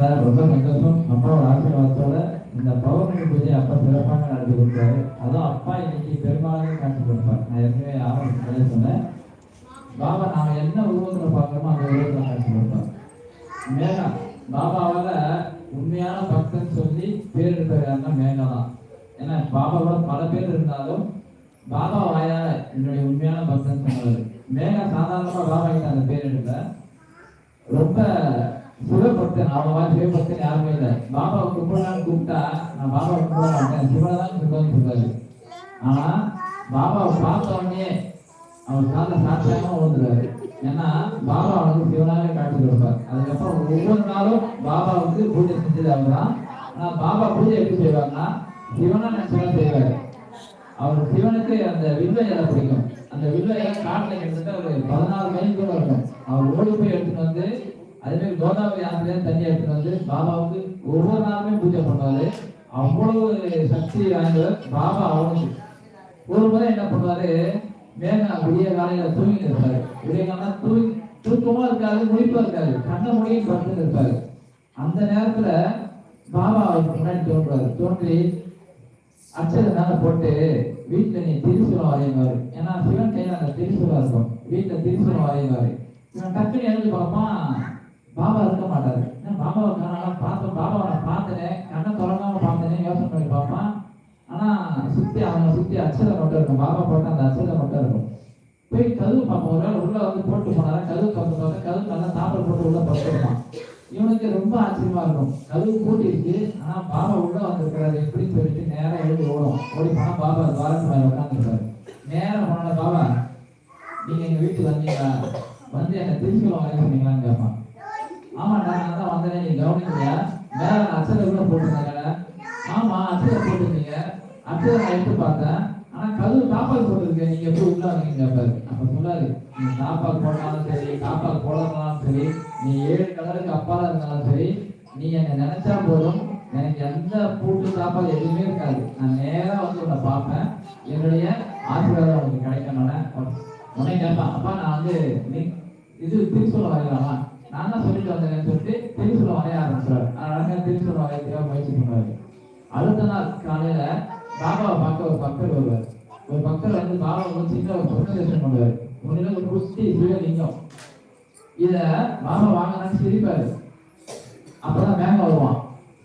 Sir ரொம்ப சந்தோஷம். அப்பாவோட ஆசீர்வாதத்தோட இந்த பௌர்ணமி பூஜை அப்பா சிறப்பாக நடத்தி கொடுத்தாரு. அதுவும் அப்பா இன்னைக்கு பெரும்பாலும் காட்சி கொடுப்பார். நான் ஏற்கனவே ஆரம்பத்திலே சொன்னேன். பாபா நாம என்ன உருவத்தில் பார்க்கணுமோ அந்த உருவத்தில் காட்சி கொடுப்பார். மேகா பாபாவால உண்மையான பக்தன் சொல்லி பேர் எடுத்தவர் மேகா தான். ஏன்னா பாபாவோட பல பேர் இருந்தாலும் பாபா வாயால என்னுடைய உண்மையான பக்தன் சொன்னது மேகா சாதாரணமாக பாபா கிட்ட அந்த பேர் எடுக்கல. ரொம்ப சிவபக்தன் அவ்வளவா சிவபக்தன் யாருமே இல்லை. பாபாவை கும்பிடலான்னு கூப்பிட்டா நான் பாபாவை கும்பிட மாட்டேன். சிவனை தான் கும்பிடுவேன்னு சொல்றாரு. ஆனா பாபாவை பார்த்த உடனே அவர் கால சாட்சியமா விழுந்துருவாரு. ஏன்னா பாபா வந்து சிவனாவே காட்சி கொடுப்பார். அதுக்கப்புறம் ஒவ்வொரு நாளும் பாபா வந்து பூஜை செஞ்சது அவர் தான் ஆனா பாபா பூஜை எப்படி செய்வார்னா சிவனா நினைச்சுதான் செய்வாரு. அவர் சிவனுக்கு அந்த வில்வ இலை பிடிக்கும். அந்த வில்வ இலை காட்டில் கிட்டத்தட்ட ஒரு பதினாறு மைல் தூரம் இருக்கும். அவர் ஓடி போய் எடுத்துட்டு வந்து அதுமாரி கோதாவரி ஆற்றிலே தண்ணி எடுத்துட்டு வந்து பாபாவுக்கு ஒவ்வொரு நாளுமே பூஜை பண்ணுவாரு. அவ்வளவு சக்தி வாய்ந்தவர் பாபா அவனுக்கு. ஒரு முறை என்ன பண்ணுவாரு? மேகா விடிய காலையில தூங்கிட்டு இருப்பாரு. விடிய காலம் தூங்கி தூக்கமா இருக்காது முடிப்பா இருக்காது. கண்ணை முடியும் படுத்துட்டு இருப்பாரு. அந்த நேரத்துல பாபா அவருக்கு முன்னாடி தோன்றுவாரு. தோன்றி அச்சதை மேல போட்டு வீட்டுல நீ திரிசூலம் வரையுவாரு ஏன்னா சிவன் கையில அந்த திரிசூலம் இருக்கும். வீட்டுல திரிசூலம் வரையுவாரு இவன் டக்குனு எழுந்து பார்ப்பான். பாபா இருக்க மாட்டாரு. ஏன்னா பாபாவை காணலாம் பார்த்தோம் பாபாவை நான் பார்த்தேன் கண்ணை திறக்காம பார்த்தேனே யோசனை பண்ணி பார்ப்பான். ஆனா சுத்தி அவனை சுத்தி அச்சதை மட்டும் இருக்கும். பாபா போட்டால் அந்த அச்சதை மட்டும் இருக்கும். போய் கதவு பார்ப்போம். ஒரு வேளை உள்ள வந்து போட்டு போனாரா? கதவு கப்பு பார்த்தா கதவு நல்லா சாப்பிட போட்டு உள்ள படுத்துருப்பான் இவனுக்கு ரொம்ப ஆச்சரியமா இருக்கும். கதவு கூட்டி இருக்கு ஆனா பாபா உள்ள வந்திருக்கிறாரு. எப்படின்னு சொல்லிட்டு நேரம் எழுதி ஓடும். ஓடி போனா பாபா துவாரத்து மாதிரி உட்காந்துருக்காரு நேரம் போனால பாபா நீங்க எங்க வீட்டுக்கு வந்தீங்களா? வந்து என்ன திருச்சிக்குள்ள வரைய சொன்னீங்களான்னு கேட்பான் ஆமாடா நான் தான் வந்தேன் நீ கவனிக்கலையா மேல அச்சதை கூட போட்டிருந்தாங்கடா ஆமா அடுத்தது நான் எடுத்து பார்த்தேன்? ஆனா கதவு தாப்பால் போட்டிருக்கேன். நீங்க எப்படி உள்ள வந்தீங்க பாரு அப்ப சொல்லாது நீ தாப்பால் போட்டாலும் சரி தாப்பால் போடலாம் சரி நீ ஏழு கலருக்கு அப்பால இருந்தாலும் சரி நீ என்னை நினைச்சா போதும். எனக்கு எந்த பூட்டு தாப்பால் எதுவுமே இருக்காது. நான் நேரா வந்து உன்னை பார்ப்பேன். என்னுடைய ஆசீர்வாதம் உனக்கு கிடைக்கணும்னு உடனே கேட்பேன். அப்பா நான் வந்து நீ இது திருச்சூலம் வரலாமா நான் தான் சொல்லிட்டு வந்தேன். பாபாவை பார்க்க ஒரு பக்தர் வருவார். ஒரு பக்தர் வந்து பாபாவை வந்து சின்ன ஒரு சொர்ண தரிசனம் பண்ணுவார். முன்னில ஒரு குஸ்தி சிவலிங்கம் இத பாபா வாங்கினான்னு சிரிப்பாரு. அப்பதான் மேகம் வருவான்.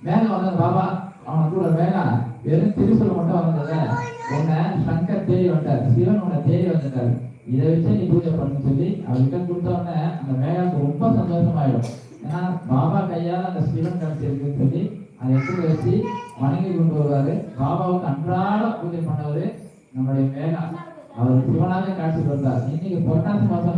மேகம் வந்தது பாபா அவன் கூட மேகம் வெறும் திருப்பூர் மட்டும் வந்தது உன்னை சங்கர் தேடி வந்தார். சிவன் உன்னை தேடி வந்துட்டாரு இதை வச்சு நீ பூஜை பண்ணு சொல்லி அவர்கிட்ட கொடுத்த உடனே அந்த மேகாவுக்கு ரொம்ப சந்தோஷமாயிடும். ஏன்னா பாபா கையால அந்த சிவன் கிடைச்சிருக்குன்னு சொல்லி அதை எடுத்து வச்சு வணங்கி கொண்டு வருவாரு பாபாவுக்கு அன்றாட பூஜை பண்ணவரு நம்முடைய மேலா அவர் சிவனாக காட்சி கொடுத்தார். இன்னைக்கு பொன்னாசி மாசம்